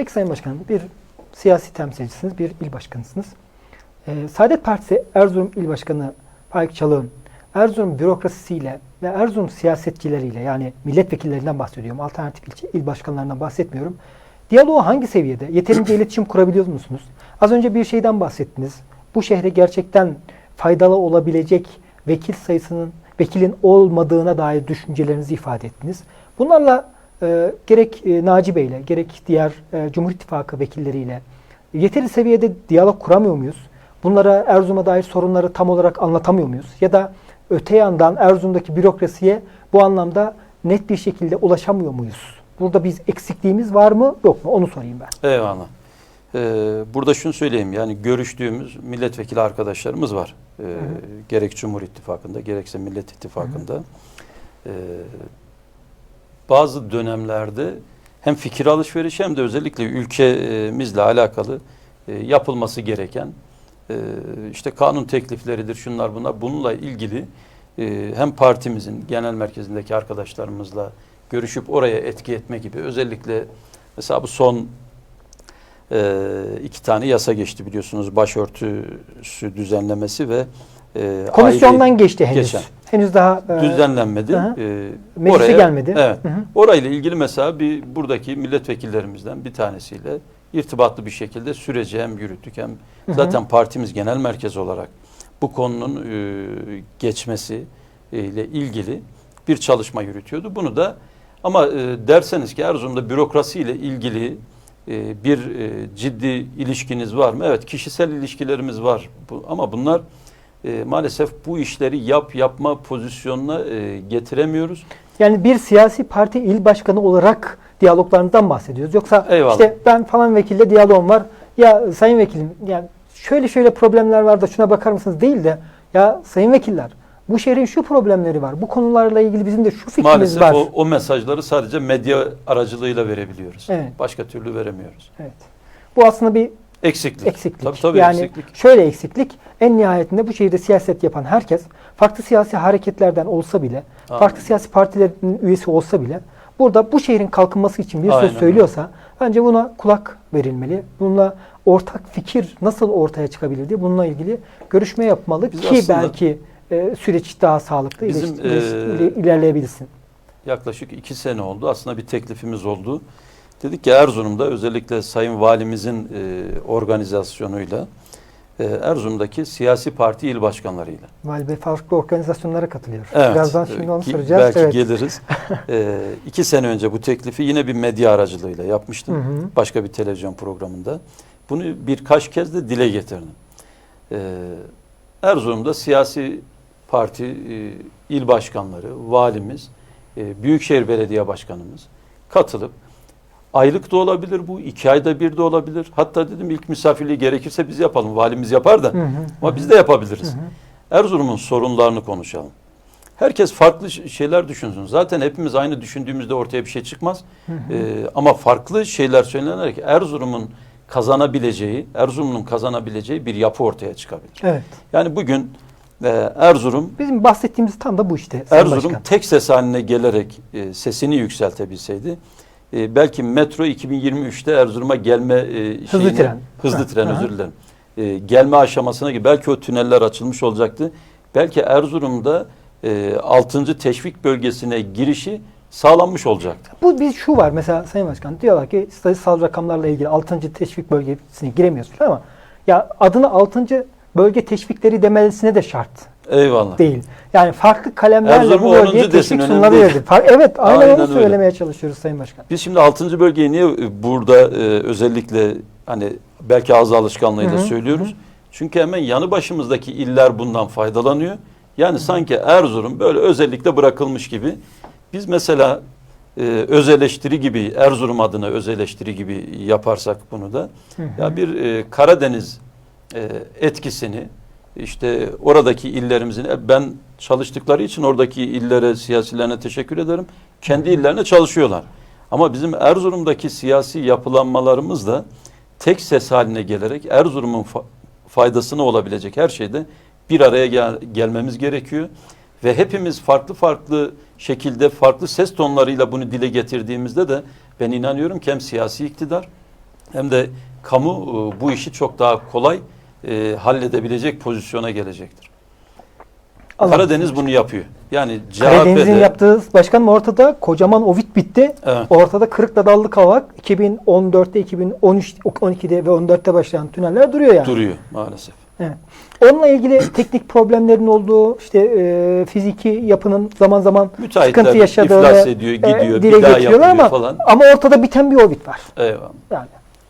Peki Sayın Başkanım, bir siyasi temsilcisiniz, bir il başkanısınız. Ee, Saadet Partisi Erzurum İl Başkanı Faik Çalık'ın Erzurum bürokrasisiyle ve Erzurum siyasetçileriyle yani milletvekillerinden bahsediyorum, alternatif ilçe, il başkanlarından bahsetmiyorum. Diyaloğu hangi seviyede? Yeterince iletişim kurabiliyor musunuz? Az önce bir şeyden bahsettiniz. Bu şehre gerçekten faydalı olabilecek vekil sayısının, vekilin olmadığına dair düşüncelerinizi ifade ettiniz. Bunlarla e, gerek e, Naci Bey'le, gerek diğer e, Cumhur İttifakı vekilleriyle yeteri seviyede diyalog kuramıyor muyuz? Bunlara Erzurum'a dair sorunları tam olarak anlatamıyor muyuz? Ya da öte yandan Erzurum'daki bürokrasiye bu anlamda net bir şekilde ulaşamıyor muyuz? Burada biz eksikliğimiz var mı yok mu onu sorayım ben. Eyvallah. Ee, burada şunu söyleyeyim yani görüştüğümüz milletvekili arkadaşlarımız var. Ee, gerek Cumhur İttifakı'nda gerekse Millet İttifakı'nda. Ee, bazı dönemlerde hem fikir alışverişi hem de özellikle ülkemizle alakalı e, yapılması gereken e, işte kanun teklifleridir şunlar bunlar bununla ilgili e, hem partimizin genel merkezindeki arkadaşlarımızla görüşüp oraya etki etme gibi özellikle mesela bu son iki tane yasa geçti biliyorsunuz başörtüsü düzenlemesi ve Komisyondan aile- geçti henüz. geçen. Henüz daha e, düzenlenmedi. Hı hı. E, Meclise gelmedi. Evet. Hı hı. Orayla ilgili mesela bir buradaki milletvekillerimizden bir tanesiyle irtibatlı bir şekilde süreci hem yürüttük hem hı. zaten partimiz genel merkez olarak bu konunun e, geçmesi e, ile ilgili bir çalışma yürütüyordu. Bunu da ama e, derseniz ki Erzurum'da bürokrasi ile ilgili e, bir e, ciddi ilişkiniz var mı? Evet kişisel ilişkilerimiz var. Bu, ama bunlar e, maalesef bu işleri yap yapma pozisyonuna e, getiremiyoruz. Yani bir siyasi parti il başkanı olarak diyaloglarınızdan bahsediyoruz. Yoksa Eyvallah. işte ben falan vekille diyalogum var. Ya sayın vekilim yani şöyle şöyle problemler var da şuna bakar mısınız değil de ya sayın vekiller bu şehrin şu problemleri var. Bu konularla ilgili bizim de şu fikrimiz Maalesef var. o, o mesajları sadece medya aracılığıyla verebiliyoruz. Evet. Başka türlü veremiyoruz. Evet. Bu aslında bir Eksiklik. eksiklik. Tabii tabii yani eksiklik. şöyle eksiklik en nihayetinde bu şehirde siyaset yapan herkes farklı siyasi hareketlerden olsa bile, Aynen. farklı siyasi partilerin üyesi olsa bile burada bu şehrin kalkınması için bir Aynen söz söylüyorsa bence buna kulak verilmeli. Bununla ortak fikir nasıl ortaya çıkabilir diye bununla ilgili görüşme yapmalı Biz ki belki e, süreç daha sağlıklı Bizim, ileri- e, ilerleyebilsin. Yaklaşık iki sene oldu. Aslında bir teklifimiz oldu. Dedik ki Erzurum'da özellikle Sayın Valimizin e, organizasyonuyla e, Erzurum'daki siyasi parti il başkanlarıyla. Vali Bey farklı organizasyonlara katılıyor. Evet. Birazdan şimdi onu soracağız. Belki evet. geliriz. e, iki sene önce bu teklifi yine bir medya aracılığıyla yapmıştım. Hı hı. Başka bir televizyon programında. Bunu birkaç kez de dile getirdim. E, Erzurum'da siyasi parti e, il başkanları, valimiz, e, Büyükşehir Belediye Başkanımız katılıp aylık da olabilir bu, iki ayda bir de olabilir. Hatta dedim ilk misafirliği gerekirse biz yapalım. Valimiz yapar da Hı hı. ama biz de yapabiliriz. Hı hı. Erzurum'un sorunlarını konuşalım. Herkes farklı şeyler düşünsün. Zaten hepimiz aynı düşündüğümüzde ortaya bir şey çıkmaz. Hı hı. Ee, ama farklı şeyler söylenerek Erzurum'un kazanabileceği, Erzurum'un kazanabileceği bir yapı ortaya çıkabilir. Evet. Yani bugün e, Erzurum Bizim bahsettiğimiz tam da bu işte. Erzurum Başkan. tek ses haline gelerek e, sesini yükseltebilseydi e, belki metro 2023'te Erzurum'a gelme e, Hızlı şeyine- tren. hızlı tren aha. özür dilerim. E, gelme aşamasına gibi belki o tüneller açılmış olacaktı. Belki Erzurum'da e, 6. teşvik bölgesine girişi sağlanmış olacaktı. Bu bir şu var mesela Sayın Başkan diyorlar ki sayısal rakamlarla ilgili 6. teşvik bölgesine giremiyorsun ama ya adını 6. bölge teşvikleri demesine de şart Eyvallah. değil. Yani farklı kalemlerle Erzurum bu bölgeye 10. desin, teşvik önemli sunulabilirdi. değil. Evet aynen, Aynen onu öyle. söylemeye çalışıyoruz Sayın Başkan. Biz şimdi 6. bölgeyi niye e, burada e, özellikle hani belki ağız alışkanlığıyla Hı hı, söylüyoruz? Çünkü hemen yanı başımızdaki iller bundan faydalanıyor. Yani sanki Erzurum böyle özellikle bırakılmış gibi. Biz mesela e, öz eleştiri gibi Erzurum adına öz eleştiri gibi yaparsak bunu da Hı hı. ya bir e, Karadeniz e, etkisini işte oradaki illerimizin e, ben çalıştıkları için oradaki illere siyasilerine teşekkür ederim. Kendi illerine çalışıyorlar. Ama bizim Erzurum'daki siyasi yapılanmalarımız da tek ses haline gelerek Erzurum'un fa- faydasına olabilecek her şeyde bir araya gel- gelmemiz gerekiyor. Ve hepimiz farklı farklı şekilde farklı ses tonlarıyla bunu dile getirdiğimizde de ben inanıyorum ki hem siyasi iktidar hem de kamu e, bu işi çok daha kolay e, halledebilecek pozisyona gelecektir. Allah Karadeniz bunu yapıyor. Yani Karadeniz'in CHP'de yaptığı başkanım ortada kocaman Ovid bitti. Evet. Ortada Kırıkla Dallı Kavak 2014'te, 2013 12'de ve 14'te başlayan tüneller duruyor yani. duruyor maalesef. Evet. Onunla ilgili teknik problemlerin olduğu, işte e, fiziki yapının zaman zaman Müteahhitler sıkıntı yaşadığı iflas ediyor, gidiyor, dile bir daha getiriyorlar yapılıyor ama falan. ama ortada biten bir Ovid var. Eyvallah. Yani